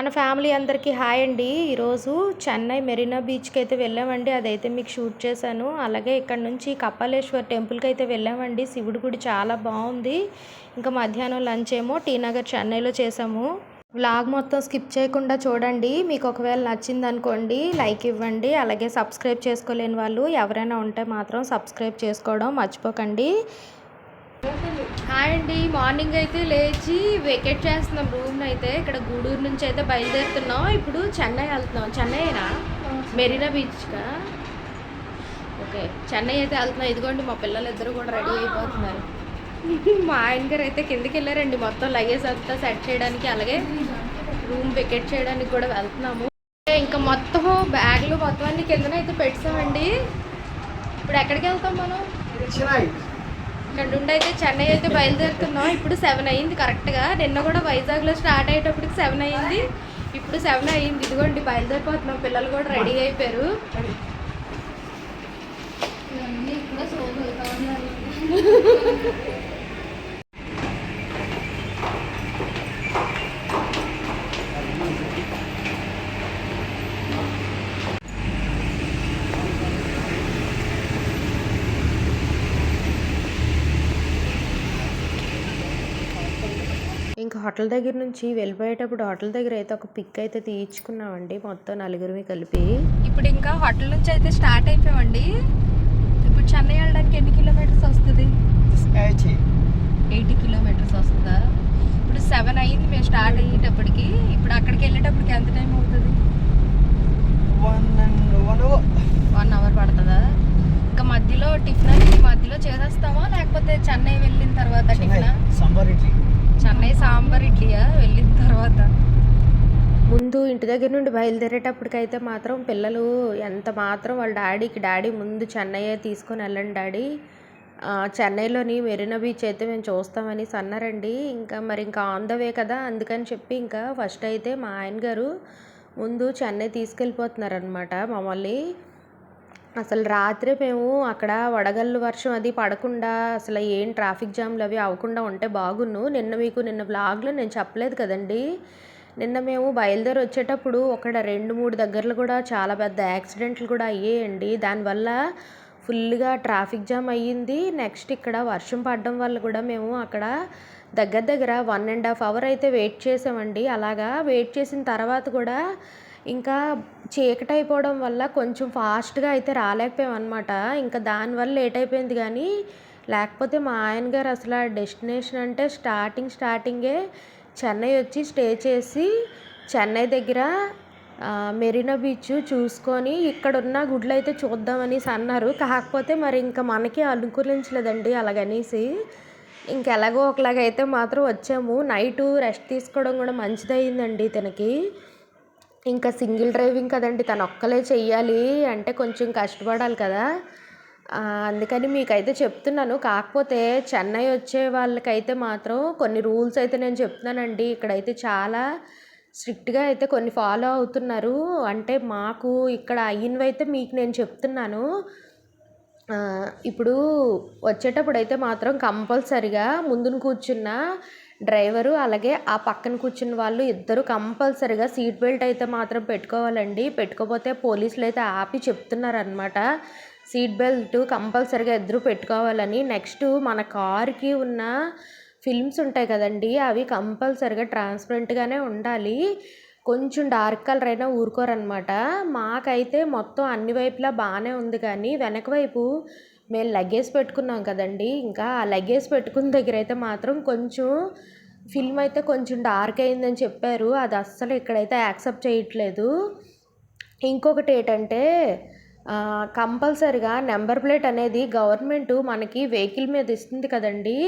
మన ఫ్యామిలీ అందరికీ హాయ్ అండి. ఈరోజు చెన్నై మెరీనా బీచ్కి అయితే వెళ్ళామండి. అదైతే మీకు షూట్ చేశాను. అలాగే ఇక్కడ నుంచి కపాలేశ్వర్ టెంపుల్కి అయితే వెళ్ళామండి. శివుడి గుడి చాలా బాగుంది. ఇంకా మధ్యాహ్నం లంచ్ ఏమో టీ నగర్ చెన్నైలో చేసాము వ్లాగ్ మొత్తం స్కిప్ చేయకుండా చూడండి. మీకు ఒకవేళ నచ్చింది అనుకోండి లైక్ ఇవ్వండి. అలాగే సబ్స్క్రైబ్ చేసుకోలేని వాళ్ళు ఎవరైనా ఉంటే మాత్రం సబ్స్క్రైబ్ చేసుకోవడం మర్చిపోకండి. హాయ్ అండి. మార్నింగ్ అయితే లేచి వెకెట్ చేస్తున్నాం. రూమ్ అయితే ఇక్కడ గూడూరు నుంచి అయితే బయలుదేరుతున్నాం. ఇప్పుడు చెన్నై వెళ్తున్నాం. చెన్నైనా? మెరీనా బీచ్కా ఓకే. చెన్నై అయితే వెళ్తున్నాం. ఇదిగోండి మా పిల్లలు ఇద్దరు కూడా రెడీ అయిపోతున్నారు. మా ఆయన గారు అయితే కిందకి వెళ్ళారండి. మొత్తం లగేజ్ అంతా సెట్ చేయడానికి అలాగే రూమ్ వెకెట్ చేయడానికి కూడా వెళ్తున్నాము. ఇంకా మొత్తం బ్యాగ్లు మొత్తం అన్ని కిందన అయితే పెట్టామండి. ఇప్పుడు ఎక్కడికి వెళ్తాం మనం? ఇక్కడ నుండి అయితే చెన్నై అయితే బయలుదేరుతున్నాం. ఇప్పుడు సెవెన్ అయ్యింది కరెక్ట్గా నిన్న కూడా వైజాగ్లో స్టార్ట్ అయ్యేటప్పటికి సెవెన్ అయ్యింది. ఇప్పుడు సెవెన్ అయ్యింది. ఇదిగోండి బయలుదేరిపోతున్నాం. పిల్లలు కూడా రెడీ అయిపోయారు. ఇంకా హోటల్ దగ్గర నుంచి వెళ్ళిపోయేటప్పుడు హోటల్ దగ్గర అయితే ఒక పిక్ అయితే తీయించుకున్నామండి. మొత్తం నలుగురివి కలిపి. ఇప్పుడు ఇంకా హోటల్ నుంచి అయితే స్టార్ట్ అయిపోయామండి. ఇప్పుడు చెన్నై వెళ్ళడానికి ఎన్ని కిలోమీటర్స్ వస్తుంది? ఎయిటీ కిలోమీటర్స్ వస్తుందా? ఇప్పుడు సెవెన్ అయ్యింది మేము స్టార్ట్ అయ్యేటప్పటికి. ఇప్పుడు అక్కడికి వెళ్ళేటప్పటికి ఎంత టైం అవుతుంది? One hour. పడుతుందా? ఇంకా మధ్యలో టిఫిన్ మధ్యలో చేసేస్తామా? లేకపోతే చెన్నై వెళ్ళిన తర్వాత టిఫిన్? సాంబార్ ఇడ్లీ. చెన్నై సాంబార్ ఇడ్లీయా? వెళ్ళిన తర్వాత. ముందు ఇంటి దగ్గర నుండి బయలుదేరేటప్పటికైతే మాత్రం పిల్లలు ఎంత మాత్రం వాళ్ళ డాడీకి డాడీ ముందు చెన్నై తీసుకొని వెళ్ళండి డాడీ. చెన్నైలోని మెరీనా బీచ్ అయితే మేము చూస్తామని అన్నారండి ఇంకా మరి ఇంకా ఆన్ ద వే కదా అందుకని చెప్పి ఇంకా ఫస్ట్ అయితే మా ఆయన గారు ముందు చెన్నై తీసుకెళ్ళిపోతున్నారనమాట మమ్మల్ని. అసలు రాత్రి మేము అక్కడ వడగళ్ళు వర్షం అది పడకుండా అసలు ఏం ట్రాఫిక్ జామ్లు అవి అవ్వకుండా ఉంటే బాగున్ను. నిన్న మీకు నిన్న బ్లాగ్లో నేను చెప్పలేదు కదండి. నిన్న మేము బయలుదేరి వచ్చేటప్పుడు ఒక రెండు మూడు దగ్గరలో కూడా చాలా పెద్ద యాక్సిడెంట్లు కూడా అయ్యాయండి. దానివల్ల ఫుల్గా ట్రాఫిక్ జామ్ అయ్యింది. నెక్స్ట్ ఇక్కడ వర్షం పడడం వల్ల కూడా మేము అక్కడ దగ్గర దగ్గర వన్ అండ్ హాఫ్ అవర్ అయితే వెయిట్ చేసామండి. అలాగా వెయిట్ చేసిన తర్వాత కూడా ఇంకా చీకటి అయిపోవడం వల్ల కొంచెం ఫాస్ట్గా అయితే రాలేకపోయాం అనమాట ఇంకా దానివల్ల లేట్ అయిపోయింది కానీ లేకపోతే మా ఆయన గారు అసలు ఆ డెస్టినేషన్ అంటే స్టార్టింగ్ స్టార్టింగే చెన్నై వచ్చి స్టే చేసి చెన్నై దగ్గర మెరీనా బీచ్ చూసుకొని ఇక్కడ ఉన్న గుడ్లు అయితే చూద్దామనేసి అన్నారు. కాకపోతే మరి ఇంకా మనకి అనుకూలించలేదండి అలాగనేసి. ఇంకెలాగో ఒకలాగైతే మాత్రం వచ్చాము. నైటు రెస్ట్ తీసుకోవడం కూడా మంచిదయ్యిందండి తనకి. ఇంకా సింగిల్ డ్రైవింగ్ కదండి తను ఒక్కలే చెయ్యాలి అంటే కొంచెం కష్టపడాలి కదా. అందుకని మీకైతే చెప్తున్నాను. కాకపోతే చెన్నై వచ్చే వాళ్ళకైతే మాత్రం కొన్ని రూల్స్ అయితే నేను చెప్తున్నానండి. ఇక్కడైతే చాలా స్ట్రిక్ట్గా అయితే కొన్ని ఫాలో అవుతున్నారు. అంటే మాకు ఇక్కడ అయినవి అయితే మీకు నేను చెప్తున్నాను. ఇప్పుడు వచ్చేటప్పుడు అయితే మాత్రం కంపల్సరిగా ముందున కూర్చున్న డ్రైవరు అలాగే ఆ పక్కన కూర్చున్న వాళ్ళు ఇద్దరు కంపల్సరిగా సీట్ బెల్ట్ అయితే మాత్రం పెట్టుకోవాలండి. పెట్టుకోకపోతే పోలీసులు అయితే ఆపి చెప్తున్నారనమాట సీట్ బెల్ట్ కంపల్సరిగా ఇద్దరు పెట్టుకోవాలని. నెక్స్ట్ మన కార్కి ఉన్న ఫిల్మ్స్ ఉంటాయి కదండి అవి కంపల్సరిగా ట్రాన్స్పరెంట్గానే ఉండాలి. కొంచెం డార్క్ కలర్ అయినా ఊరుకోరనమాట మాకైతే మొత్తం అన్ని వైపులా బాగానే ఉంది కానీ వెనక వైపు మేము లగేజ్ పెట్టుకున్నాం కదండి. ఇంకా ఆ లగేజ్ పెట్టుకున్న దగ్గర అయితే మాత్రం కొంచెం ఫిల్మ్ అయితే కొంచెం డార్క్ అయిందని చెప్పారు. అది అస్సలు ఇక్కడైతే యాక్సెప్ట్ చేయట్లేదు. ఇంకొకటి ఏంటంటే కంపల్సరిగా నెంబర్ ప్లేట్ అనేది గవర్నమెంట్ మనకి వెహికల్ మీద ఇస్తుంది కదండి.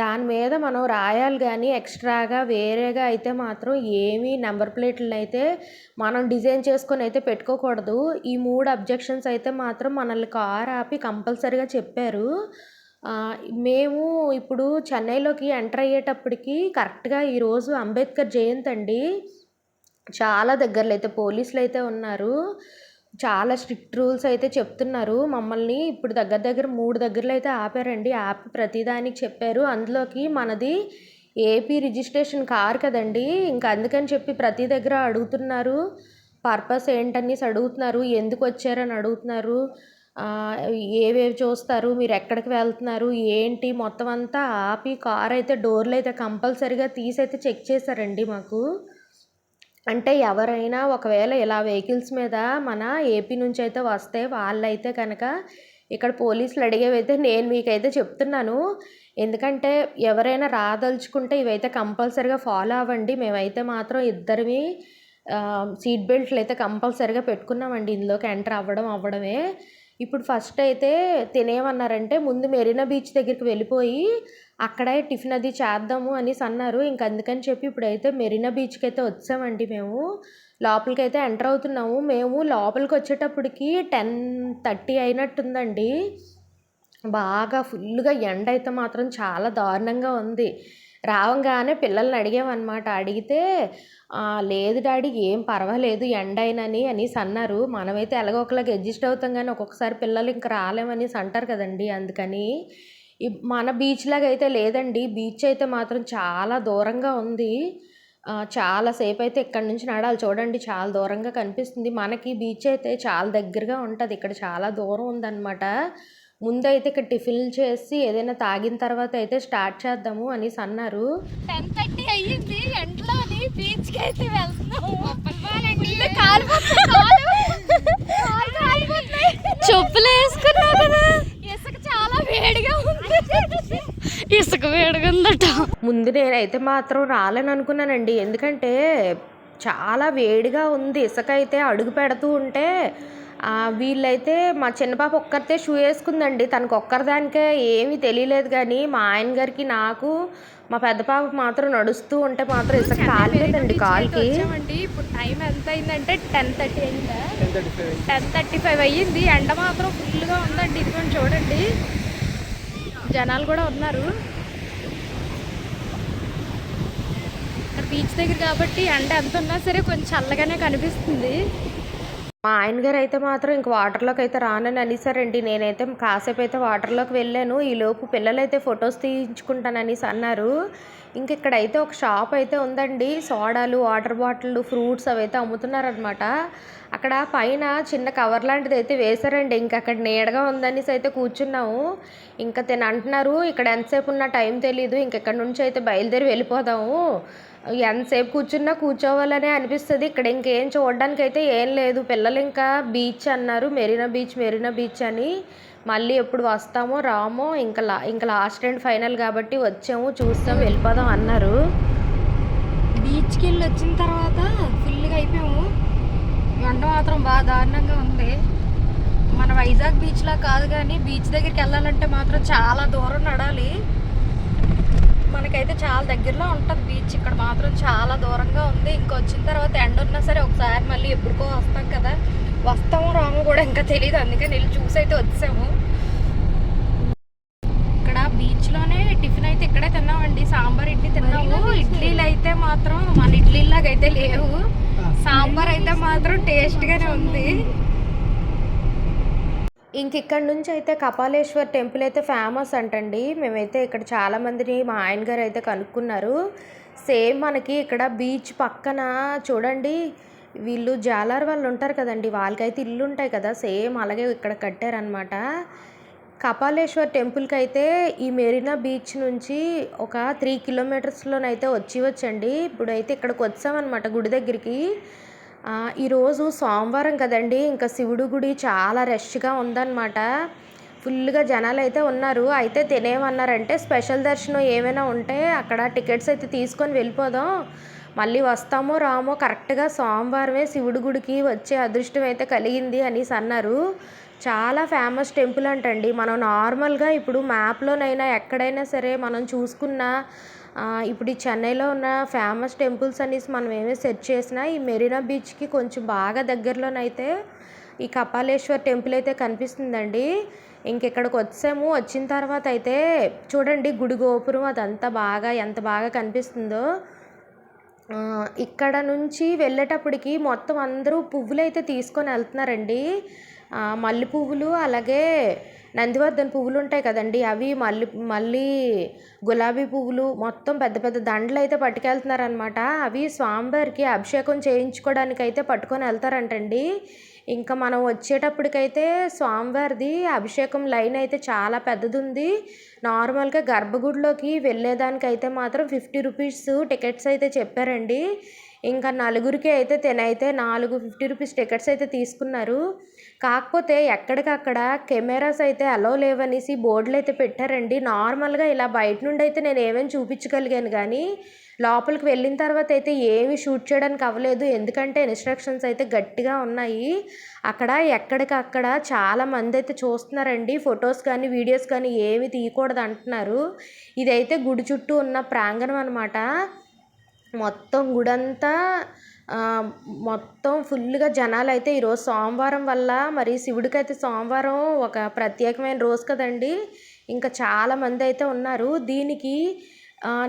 దాని మీద మనం రాయాలి కానీ ఎక్స్ట్రాగా వేరేగా అయితే మాత్రం ఏమీ నెంబర్ ప్లేట్లను అయితే మనం డిజైన్ చేసుకొని అయితే పెట్టుకోకూడదు. ఈ మూడు అబ్జెక్షన్స్ అయితే మాత్రం మనల్ని కార్ ఆపి కంపల్సరిగా చెప్పారు. మేము ఇప్పుడు చెన్నైలోకి ఎంటర్ అయ్యేటప్పటికి కరెక్ట్గా ఈరోజు అంబేద్కర్ జయంతి అండి చాలా దగ్గరలో అయితే పోలీసులు అయితే ఉన్నారు. చాలా స్ట్రిక్ట్ రూల్స్ అయితే చెప్తున్నారు. మమ్మల్ని ఇప్పుడు దగ్గర దగ్గర మూడు దగ్గరలో అయితే ఆపారండి. ఆపి ప్రతిదానికి చెప్పారు. అందులోకి మనది ఏపీ రిజిస్ట్రేషన్ కార్ కదండి. ఇంకా అందుకని చెప్పి ప్రతి దగ్గర అడుగుతున్నారు. పర్పస్ ఏంటనేసి అడుగుతున్నారు. ఎందుకు వచ్చారని అడుగుతున్నారు. ఏవేవి చూస్తారు? మీరు ఎక్కడికి వెళ్తున్నారు? ఏంటి? మొత్తం అంతా ఆపి కార్ అయితే డోర్లు అయితే కంపల్సరీగా తీసి అయితే చెక్ చేశారండి మాకు. అంటే ఎవరైనా ఒకవేళ ఇలా వెహికల్స్ మీద మన ఏపీ నుంచి అయితే వస్తే వాళ్ళైతే కనుక ఇక్కడ పోలీసులు అడిగేవైతే నేను మీకైతే చెప్తున్నాను. ఎందుకంటే ఎవరైనా రాదలుచుకుంటే ఇవైతే కంపల్సరీగా ఫాలో అవ్వండి. మేమైతే మాత్రం ఇద్దరివి సీట్ బెల్ట్లు అయితే కంపల్సరీగా పెట్టుకున్నామండి. ఇందులోకి ఎంటర్ అవ్వడం అవ్వడమే. ఇప్పుడు ఫస్ట్ అయితే తినేమన్నారంటే ముందు మెరీనా బీచ్ దగ్గరికి వెళ్ళిపోయి అక్కడే టిఫిన్ అది చేద్దాము అనేసి అన్నారు. ఇంక అందుకని చెప్పి ఇప్పుడైతే మెరీనా బీచ్కి అయితే వచ్చామండి మేము. లోపలికి అయితే ఎంటర్ అవుతున్నాము. మేము లోపలికి వచ్చేటప్పటికి టెన్ థర్టీ అయినట్టుందండి. బాగా ఫుల్గా ఎండ అయితే మాత్రం చాలా దారుణంగా ఉంది. రావంగానే పిల్లల్ని అడిగామన్నమాట. అడిగితే లేదు డాడీ ఏం పర్వాలేదు ఎండ అయినని అనేసి అన్నారు. మనమైతే ఎలాగో ఒకలాగా అడ్జస్ట్ అవుతాం కానీ ఒక్కొక్కసారి పిల్లలు ఇంకా రాలేమనేసి అంటారు కదండి అందుకని. మన బీచ్ లాగా అయితే లేదండి. బీచ్ అయితే మాత్రం చాలా దూరంగా ఉంది. చాలాసేపు చాలా అయితే ఇక్కడ నుంచి నడాలి చూడండి చాలా దూరంగా కనిపిస్తుంది. మనకి బీచ్ అయితే చాలా దగ్గరగా ఉంటుంది. ఇక్కడ చాలా దూరం ఉందన్నమాట. ముందైతే ఇక్కడ టిఫిన్లు చేసి ఏదైనా తాగిన తర్వాత అయితే స్టార్ట్ చేద్దాము అనేసి అన్నారు. టెన్ థర్టీ అయ్యింది. ఎంట్లోని బీచ్కి అయితే. చెప్పులు వేసుకున్నావు కదా ఇసుక చాలా వేడిగా ఉంది ఇసుక వేడిగా ఉందట ముందు నేనైతే మాత్రం రాలేను అనుకున్నానండి. ఎందుకంటే చాలా వేడిగా ఉంది. ఇసుక అయితే అడుగు పెడుతూ ఉంటే వీళ్ళైతే మా చిన్న పాప ఒక్కరితే షూ వేసుకుందండి. తనకు ఒక్కరిదానికే ఏమీ తెలియలేదు కానీ మా ఆయన గారికి నాకు మా పెద్ద పాప మాత్రం నడుస్తూ ఉంటే మాత్రం ఇసుక కాలిపోయిందండి కాల్కి. ఇప్పుడు టైం ఎంత అయిందంటే టెన్ థర్టీ అయిందా? టెన్ థర్టీ ఫైవ్ అయ్యింది. ఎండ మాత్రం ఫుల్గా ఉందండి. ఇదిగోండి చూడండి. జనాలు కూడా ఉన్నారు. బీచ్ దగ్గర కాబట్టి ఎండ ఎంత ఉన్నా సరే కొంచెం చల్లగానే కనిపిస్తుంది. మా ఆయన గారు అయితే మాత్రం ఇంక వాటర్లోకి అయితే రానని అనేసారండి. నేనైతే కాసేపు అయితే వాటర్లోకి వెళ్ళాను. ఈ లోపు పిల్లలైతే ఫొటోస్ తీయించుకుంటాననేసి అన్నారు. ఇంక ఇక్కడైతే ఒక షాప్ అయితే ఉందండి. సోడాలు వాటర్ బాటిల్ ఫ్రూట్స్ అవి అయితే అమ్ముతున్నారనమాట అక్కడ పైన చిన్న కవర్ లాంటిది అయితే వేశారండి. ఇంకా అక్కడ నీడగా ఉందనేసి అయితే కూర్చున్నాము. ఇంకా తిన అంటున్నారు ఇక్కడ ఎంతసేపు ఉన్న టైం తెలీదు. ఇంక ఇక్కడ నుంచి అయితే బయలుదేరి వెళ్ళిపోదాము. ఎంతసేపు కూర్చున్నా కూర్చోవాలనే అనిపిస్తుంది. ఇక్కడ ఇంకేం చూడడానికి అయితే ఏం లేదు. పిల్లలు ఇంకా బీచ్ అన్నారు. మెరీనా బీచ్ మెరీనా బీచ్ అని. మళ్ళీ ఎప్పుడు వస్తామో రామో ఇంకా లా ఇంకా లాస్ట్ అండ్ ఫైనల్ కాబట్టి వచ్చాము. చూస్తాం వెళ్ళిపోదాం అన్నారు. బీచ్కి వెళ్ళి వచ్చిన తర్వాత ఫుల్గా అయిపోయాము. వంట మాత్రం బాగా దారుణంగా ఉంది. మన వైజాగ్ బీచ్లా కాదు కానీ బీచ్ దగ్గరికి వెళ్ళాలంటే మాత్రం చాలా దూరం నడాలి. మనకైతే చాలా దగ్గరలో ఉంటుంది బీచ్ ఇక్కడ మాత్రం చాలా దూరంగా ఉంది. ఇంకా వచ్చిన తర్వాత ఎండ ఉన్నా సరే ఒకసారి మళ్ళీ ఎప్పుడుకో వస్తాం కదా. వస్తామో రామో కూడా ఇంకా తెలియదు అందుకని వెళ్ళి చూసి అయితే వచ్చాము. ఇక్కడ బీచ్లోనే టిఫిన్ అయితే ఇక్కడే తిన్నామండి. సాంబార్ ఇడ్లీ తిన్నాము. ఇడ్లీలు అయితే మాత్రం మన ఇడ్లీలాగా అయితే లేవు సాంబార్ అయితే మాత్రం టేస్ట్ గానే ఉంది. ఇంక ఇక్కడ నుంచి అయితే కపాలేశ్వర్ టెంపుల్ అయితే ఫేమస్ అంటండి. మేమైతే ఇక్కడ చాలా మందిని మా ఆయన గారు అయితే కనుక్కున్నారు. సేమ్ మనకి ఇక్కడ బీచ్ పక్కన చూడండి వీళ్ళు జాలార్ వాళ్ళు ఉంటారు కదండి వాళ్ళకైతే ఇల్లు ఉంటాయి కదా సేమ్ అలాగే ఇక్కడ కట్టారనమాట కపాలేశ్వర్ టెంపుల్కి అయితే ఈ మెరీనా బీచ్ నుంచి ఒక త్రీ కిలోమీటర్స్లోనైతే వచ్చి వచ్చండి. ఇప్పుడైతే ఇక్కడికి వచ్చామన్నమాట గుడి దగ్గరికి. ఈరోజు సోమవారం కదండి. ఇంకా శివుడు గుడి చాలా రష్గా ఉందన్నమాట. ఫుల్గా జనాలు అయితే ఉన్నారు. అయితే తినేమన్నారంటే స్పెషల్ దర్శనం ఏమైనా ఉంటే అక్కడ టికెట్స్ అయితే తీసుకొని వెళ్ళిపోదాం. మళ్ళీ వస్తామో రామో కరెక్ట్గా సోమవారమే శివుడి గుడికి వచ్చే అదృష్టం అయితే కలిగింది అనేసి అన్నారు. చాలా ఫేమస్ టెంపుల్ అంటండి. మనం నార్మల్గా ఇప్పుడు మ్యాప్లోనైనా ఎక్కడైనా సరే మనం చూసుకున్న ఇప్పుడు ఈ చెన్నైలో ఉన్న ఫేమస్ టెంపుల్స్ అనేసి మనం ఏమి సెర్చ్ చేసినా ఈ మెరీనా బీచ్కి కొంచెం బాగా దగ్గరలోనైతే ఈ కపాలేశ్వర్ టెంపుల్ అయితే కనిపిస్తుందండి. ఇంక ఇక్కడికి వచ్చాము? వచ్చిన తర్వాత అయితే చూడండి గుడి గోపురం అదంతా బాగా ఎంత బాగా కనిపిస్తుందో. ఇక్కడ నుంచి వెళ్ళేటప్పటికి మొత్తం అందరూ పువ్వులు అయితే తీసుకొని వెళ్తున్నారండి. మల్లె పువ్వులు అలాగే నందివర్ధన పువ్వులు ఉంటాయి కదండి. అవి మల్లి మళ్ళీ గులాబీ పువ్వులు మొత్తం పెద్ద పెద్ద దండలు అయితే పట్టుకెళ్తున్నారనమాట అవి స్వామివారికి అభిషేకం చేయించుకోవడానికి అయితే పట్టుకొని వెళ్తారంటండి. ఇంకా మనం వచ్చేటప్పటికైతే స్వామివారిది అభిషేకం లైన్ అయితే చాలా పెద్దది ఉంది నార్మల్గా గర్భగుడిలోకి వెళ్ళేదానికైతే మాత్రం ఫిఫ్టీ రూపీస్ టికెట్స్ అయితే చెప్పారండి. ఇంకా నలుగురికి అయితే తినైతే నాలుగు ఫిఫ్టీ రూపీస్ టికెట్స్ అయితే తీసుకున్నారు. కాకపోతే ఎక్కడికక్కడ కెమెరాస్ అయితే అలో లేవనేసి బోర్డులు అయితే పెట్టారండి. నార్మల్గా ఇలా బయట నుండి అయితే నేను ఏమేమి చూపించగలిగాను కానీ లోపలికి వెళ్ళిన తర్వాత అయితే ఏమీ షూట్ చేయడానికి అవ్వలేదు. ఎందుకంటే ఇన్స్ట్రక్షన్స్ అయితే గట్టిగా ఉన్నాయి. అక్కడ ఎక్కడికక్కడ చాలా మంది అయితే చూస్తున్నారండి. ఫొటోస్ కానీ వీడియోస్ కానీ ఏమి తీయకూడదు అంటున్నారు. ఇదైతే గుడి చుట్టూ ఉన్న ప్రాంగణం అనమాట మొత్తం గుడంతా మొత్తం ఫుల్గా జనాలు అయితే ఈరోజు సోమవారం వల్ల మరి శివుడికి అయితే సోమవారం ఒక ప్రత్యేకమైన రోజు కదండి. ఇంకా చాలా మంది అయితే ఉన్నారు. దీనికి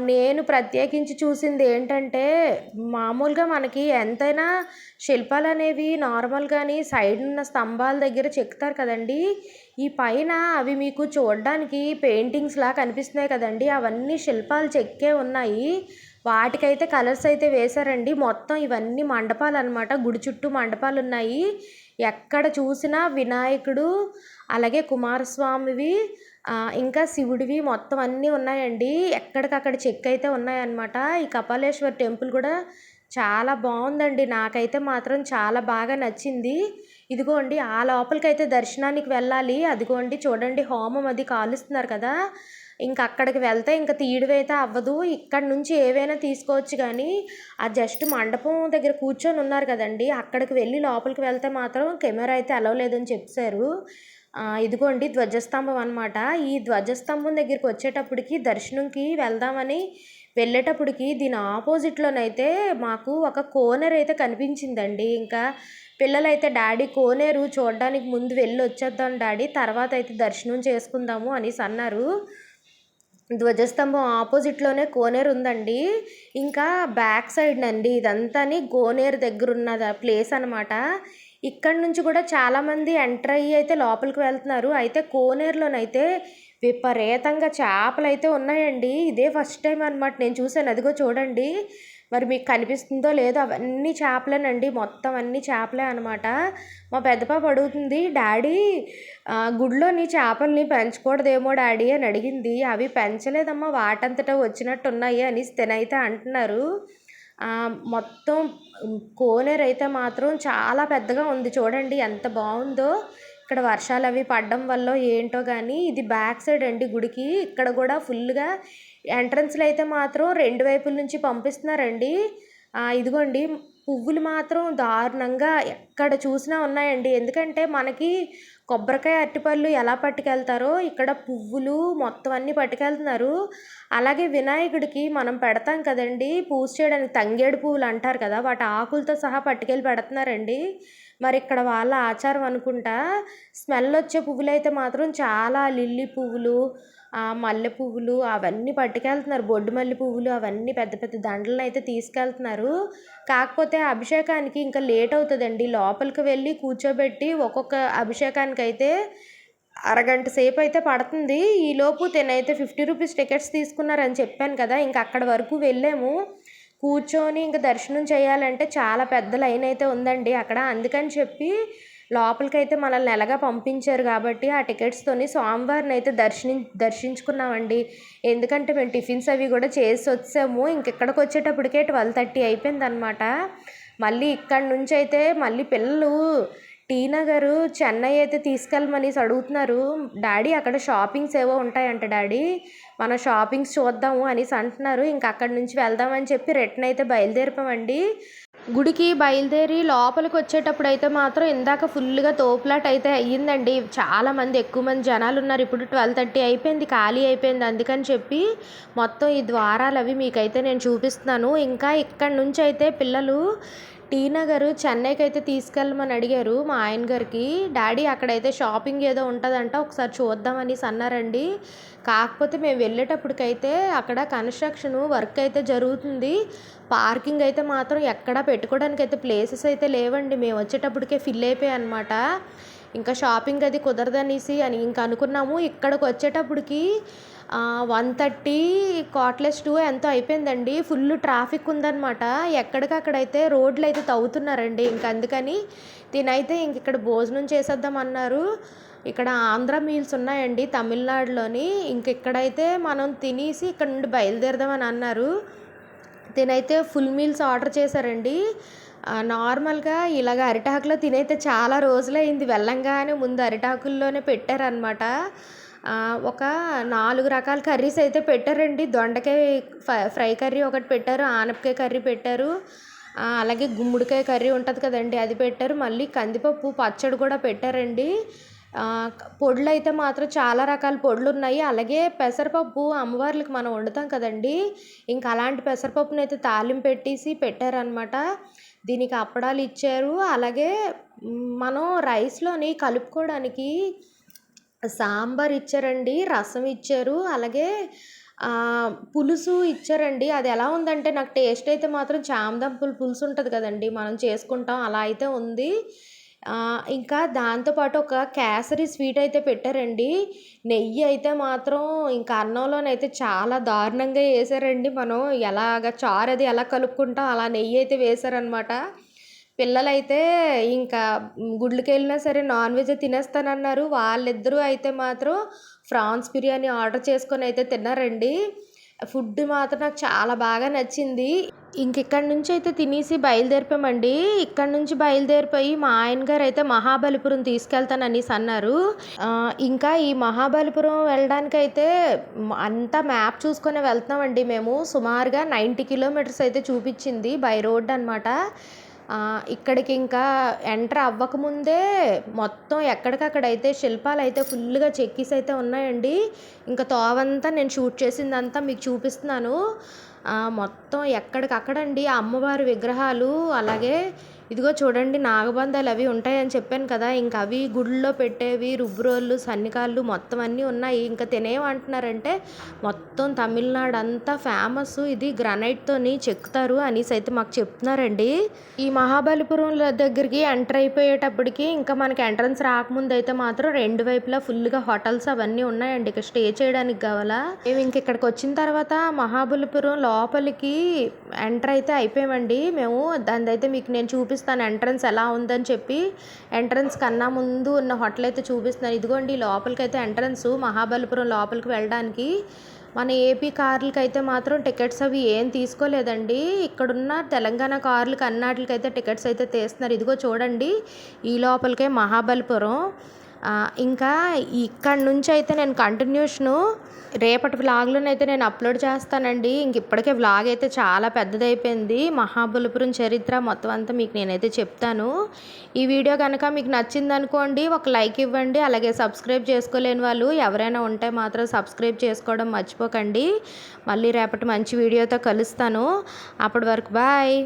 నేను ప్రత్యేకించి చూసింది ఏంటంటే మామూలుగా మనకి ఎంతైనా శిల్పాలు అనేవి నార్మల్ కానీ సైడ్ ఉన్న స్తంభాల దగ్గర చెక్కుతారు కదండి. ఈ పైన అవి మీకు చూడడానికి పెయింటింగ్స్ లా కనిపిస్తున్నాయి కదండి. అవన్నీ శిల్పాలు చెక్కే ఉన్నాయి. వాటికైతే కలర్స్ అయితే వేశారండి. మొత్తం ఇవన్నీ మండపాలు అనమాట గుడి చుట్టూ మండపాలు ఉన్నాయి ఎక్కడ చూసినా వినాయకుడు అలాగే కుమారస్వామివి ఇంకా శివుడివి మొత్తం అన్నీ ఉన్నాయండి. ఎక్కడికక్కడ చెక్ అయితే ఉన్నాయన్నమాట. ఈ కపాలేశ్వర్ టెంపుల్ కూడా చాలా బాగుందండి. నాకైతే మాత్రం చాలా బాగా నచ్చింది. ఇదిగోండి ఆ లోపలికైతే దర్శనానికి వెళ్ళాలి. అదిగోండి చూడండి హోమం అది కాలుస్తున్నారు కదా. ఇంక అక్కడికి వెళ్తే ఇంకా తీయడమైతే అవ్వదు. ఇక్కడ నుంచి ఏవైనా తీసుకోవచ్చు కానీ ఆ జస్ట్ మండపం దగ్గర కూర్చొని ఉన్నారు కదండి. అక్కడికి వెళ్ళి లోపలికి వెళ్తే మాత్రం కెమెరా అయితే అలవ్ లేదని చెప్పారు. ఇదిగోండి ధ్వజస్తంభం అనమాట ఈ ధ్వజస్తంభం దగ్గరికి వచ్చేటప్పటికి దర్శనంకి వెళ్దామని వెళ్ళేటప్పటికి దీని ఆపోజిట్లోనైతే మాకు ఒక కోనర్ అయితే కనిపించిందండి. ఇంకా పిల్లలైతే డాడీ కోనేరు చూడడానికి ముందు వెళ్ళి వచ్చేద్దాం డాడీ తర్వాత అయితే దర్శనం చేసుకుందాము అనేసి అన్నారు. ధ్వజస్తంభం ఆపోజిట్లోనే కోనేరు ఉందండి. ఇంకా బ్యాక్ సైడ్ నండి. ఇదంతాని కోనేరు దగ్గర ఉన్న ప్లేస్ అనమాట ఇక్కడ నుంచి కూడా చాలామంది ఎంటర్ అయ్యి అయితే లోపలికి వెళ్తున్నారు. అయితే కోనేరులోనైతే విపరీతంగా చేపలు అయితే ఉన్నాయండి. ఇదే ఫస్ట్ టైం అనమాట నేను చూసాను అదిగో చూడండి. మరి మీకు కనిపిస్తుందో లేదో అవన్నీ చేపలేనండి మొత్తం అన్ని చేపలే అనమాట మా పెద్ద పాప అడుగుతుంది డాడీ గుడిలోని చేపల్ని పెంచకూడదేమో డాడీ అని అడిగింది. అవి పెంచలేదమ్మా వాటంతటా వచ్చినట్టు ఉన్నాయి అని తినైతే అంటున్నారు. మొత్తం కోనేరు అయితే మాత్రం చాలా పెద్దగా ఉంది చూడండి ఎంత బాగుందో. ఇక్కడ వర్షాలు అవి పడడం వల్ల ఏంటో కానీ ఇది బ్యాక్ సైడ్ అండి గుడికి. ఇక్కడ కూడా ఫుల్గా ఎంట్రన్స్లో అయితే మాత్రం రెండు వైపుల నుంచి పంపిస్తున్నారండి. ఇదిగోండి పువ్వులు మాత్రం దారుణంగా ఎక్కడ చూసినా ఉన్నాయండి. ఎందుకంటే మనకి కొబ్బరికాయ అరటిపళ్ళు ఎలా పట్టుకెళ్తారో ఇక్కడ పువ్వులు మొత్తం అన్నీ పట్టుకెళ్తున్నారు. అలాగే వినాయకుడికి మనం పెడతాం కదండి పూజ చేయడానికి తంగేడు పువ్వులు అంటారు కదా వాటి ఆకులతో సహా పట్టుకెళ్ళి పెడుతున్నారండి. మరి ఇక్కడ వాళ్ళ ఆచారం అనుకుంటా స్మెల్ వచ్చే పువ్వులు అయితే మాత్రం చాలా లిల్లీ పువ్వులు మల్లె పువ్వులు అవన్నీ పట్టుకెళ్తున్నారు. బొడ్డు మల్లె పువ్వులు అవన్నీ పెద్ద పెద్ద దండలను అయితే తీసుకెళ్తున్నారు. కాకపోతే అభిషేకానికి ఇంకా లేట్ అవుతుందండి. లోపలికి వెళ్ళి కూర్చోబెట్టి ఒక్కొక్క అభిషేకానికి అయితే అరగంట సేపు అయితే పడుతుంది ఈలోపు తినైతే ఫిఫ్టీ రూపీస్ టికెట్స్ తీసుకున్నారని చెప్పాను కదా ఇంకా అక్కడ వరకు వెళ్ళాము. కూర్చొని ఇంకా దర్శనం చేయాలంటే చాలా పెద్ద లైన్ అయితే ఉందండి అక్కడ. అందుకని చెప్పి లోపలికైతే మనల్ని ఎలాగా పంపించారు కాబట్టి ఆ టికెట్స్తోని స్వామివారిని అయితే దర్శని దర్శించుకున్నామండి. ఎందుకంటే మేము టిఫిన్స్ అవి కూడా చేసి వచ్చాము. ఇంకెక్కడికి వచ్చేటప్పటికే ట్వెల్వ్ థర్టీ అయిపోయిందనమాట మళ్ళీ ఇక్కడ నుంచి అయితే మళ్ళీ పిల్లలు టీ నగర్ చెన్నై అయితే తీసుకెళ్ళమనేసి అడుగుతున్నారు. డాడీ అక్కడ షాపింగ్స్ ఏవో ఉంటాయంట డాడీ. మనం షాపింగ్స్ చూద్దాము అనేసి అంటున్నారు. ఇంకా అక్కడి నుంచి వెళ్దామని చెప్పి రిటర్న్ అయితే బయలుదేరిపామండి. గుడికి బయలుదేరి లోపలికి వచ్చేటప్పుడు అయితే మాత్రం ఇందాక ఫుల్గా తోపులాట అయితే అయ్యిందండి. చాలా మంది ఎక్కువ మంది జనాలు ఉన్నారు. ఇప్పుడు ట్వెల్వ్ థర్టీ అయిపోయింది ఖాళీ అయిపోయింది. అందుకని చెప్పి మొత్తం ఈ ద్వారాలు అవి మీకైతే నేను చూపిస్తున్నాను. ఇంకా ఇక్కడ నుంచి అయితే పిల్లలు టీ నగరు చెన్నైకి అయితే తీసుకెళ్ళమని అడిగారు మా ఆయన గారికి. డాడీ అక్కడైతే షాపింగ్ ఏదో ఉంటుందంట ఒకసారి చూద్దామని అన్నారండి కాకపోతే మేము వెళ్ళేటప్పటికైతే అక్కడ కన్స్ట్రక్షన్ వర్క్ అయితే జరుగుతుంది. పార్కింగ్ అయితే మాత్రం ఎక్కడా పెట్టుకోవడానికి అయితే ప్లేసెస్ అయితే లేవండి. మేము వచ్చేటప్పటికే ఫిల్ అయిపోయాయి అనమాట ఇంకా షాపింగ్ అది కుదరదనేసి అని ఇంకా అనుకున్నాము. ఇక్కడికి వచ్చేటప్పటికి వన్ థర్టీ కాట్లెస్ టూ ఎంతో అయిపోయిందండి. ఫుల్ ట్రాఫిక్ ఉందన్నమాట. ఎక్కడికక్కడైతే రోడ్లు అయితే తవ్వుతున్నారండి. ఇంక అందుకని తినైతే ఇంక ఇక్కడ భోజనం చేసేద్దాం అన్నారు ఇక్కడ ఆంధ్ర మీల్స్ ఉన్నాయండి తమిళనాడులోని. ఇంక ఇక్కడైతే మనం తినేసి ఇక్కడ నుండి బయలుదేరదామని అన్నారు. తినైతే ఫుల్ మీల్స్ ఆర్డర్ చేశారండి. నార్మల్గా ఇలాగ అరిటాకులో తినైతే చాలా రోజులైంది. వెళ్ళంగానే ముందు అరిటాకుల్లోనే పెట్టారనమాట ఒక నాలుగు రకాల కర్రీస్ అయితే పెట్టారండి. దొండకాయ ఫ్రై కర్రీ ఒకటి పెట్టారు ఆనపకాయ కర్రీ పెట్టారు అలాగే గుమ్మడికాయ కర్రీ ఉంటుంది కదండి అది పెట్టారు. మళ్ళీ కందిపప్పు పచ్చడి కూడా పెట్టారండి. పొడులు అయితే మాత్రం చాలా రకాల పొడులు ఉన్నాయి అలాగే పెసరపప్పు అమ్మవార్లకి మనం వండుతాం కదండి. ఇంకా అలాంటి పెసరపప్పునైతే అయితే తాలింపు పెట్టేసి పెట్టారనమాట దీనికి అప్పడాలు ఇచ్చారు. అలాగే మనం రైస్లోని కలుపుకోవడానికి సాంబార్ ఇచ్చారండి రసం ఇచ్చారు. అలాగే పులుసు ఇచ్చారండి. అది ఎలా ఉందంటే నాకు టేస్ట్ అయితే మాత్రం చామదంపుల పులుసు ఉంటుంది కదండి. మనం చేసుకుంటాం అలా అయితే ఉంది. ఇంకా దాంతోపాటు ఒక కేసరి స్వీట్ అయితే పెట్టారండి. నెయ్యి అయితే మాత్రం ఇంకా అన్నంలోనైతే చాలా దారుణంగా వేసారండి మనం. ఎలాగ చారు అది ఎలా కలుపుకుంటాం అలా నెయ్యి అయితే వేశారనమాట పిల్లలైతే ఇంకా గుడ్లకి వెళ్ళినా సరే నాన్ వెజ్ తినేస్తానన్నారు. వాళ్ళిద్దరూ అయితే మాత్రం ఫ్రాన్స్ బిర్యానీ ఆర్డర్ చేసుకొని అయితే తిన్నారండి. ఫుడ్ మాత్రం నాకు చాలా బాగా నచ్చింది. ఇంకెక్కడి నుంచి అయితే తినేసి బయలుదేరిపోయామండి ఇక్కడ నుంచి బయలుదేరిపోయి మా ఆయన గారు అయితే మహాబలిపురం తీసుకెళ్తాననేసి అన్నారు ఇంకా ఈ మహాబలిపురం వెళ్ళడానికి అయితే అంతా మ్యాప్ చూసుకొని వెళ్తున్నామండి మేము. సుమారుగా నైంటీ కిలోమీటర్స్ అయితే చూపించింది బై రోడ్ అనమాట ఇక్కడికి ఇంకా ఎంటర్ అవ్వకముందే మొత్తం ఎక్కడికక్కడైతే శిల్పాలు అయితే ఫుల్గా చెక్కీస్ అయితే ఉన్నాయండి. ఇంకా తోవంతా నేను షూట్ చేసిందంతా మీకు చూపిస్తున్నాను. మొత్తం ఎక్కడికక్కడండి ఆ అమ్మవారి విగ్రహాలు అలాగే ఇదిగో చూడండి నాగబంధాలు అవి ఉంటాయని చెప్పాను కదా ఇంకా అవి గుడిలో పెట్టేవి రుబ్బురోళ్ళు సన్నికాళ్ళు మొత్తం అన్నీ ఉన్నాయి. ఇంకా తినేమంటున్నారంటే మొత్తం తమిళనాడు అంతా ఫేమస్ ఇది గ్రనైట్తోని చెక్కుతారు అనేసి అయితే మాకు చెప్తున్నారండి. ఈ మహాబలిపురం దగ్గరికి ఎంటర్ అయిపోయేటప్పటికి ఇంకా మనకి ఎంట్రన్స్ రాకముందు అయితే మాత్రం రెండు వైపులా ఫుల్గా హోటల్స్ అవన్నీ ఉన్నాయండి. ఇక్కడ స్టే చేయడానికి కావాలా? మేము ఇంక ఇక్కడికి వచ్చిన తర్వాత మహాబలిపురం లోపలికి ఎంటర్ అయితే అయిపోయామండి. మేము దాని అయితే మీకు నేను చూపిస్తాను. ఎంట్రన్స్ ఎలా ఉందని చెప్పి ఎంట్రన్స్ కన్నా ముందు ఉన్న హోటల్ అయితే చూపిస్తున్నాను. ఇదిగోండి లోపలికి అయితే ఎంట్రన్స్ మహాబలిపురం లోపలికి వెళ్ళడానికి. మన ఏపీ కార్లకి అయితే మాత్రం టికెట్స్ అవి ఏం తీసుకోలేదండి. ఇక్కడున్న తెలంగాణ కార్లు అన్నాటికి అయితే టికెట్స్ అయితే తీస్తున్నారు. ఇదిగో చూడండి ఈ లోపలికే మహాబలిపురం. ఇంకా ఇక్కడ నుంచి అయితే నేను కంటిన్యూషను రేపటి వ్లాగ్లోనైతే నేను అప్లోడ్ చేస్తానండి. ఇంక ఇప్పటికే వ్లాగ్ అయితే చాలా పెద్దదైపోయింది. మహాబలిపురం చరిత్ర మొత్తం అంతా మీకు నేనైతే చెప్తాను. ఈ వీడియో కనుక మీకు నచ్చింది అనుకోండి ఒక లైక్ ఇవ్వండి అలాగే సబ్స్క్రైబ్ చేసుకోలేని వాళ్ళు ఎవరైనా ఉంటే మాత్రం సబ్స్క్రైబ్ చేసుకోవడం మర్చిపోకండి. మళ్ళీ రేపటి మంచి వీడియోతో కలుస్తాను. అప్పటి వరకు బాయ్.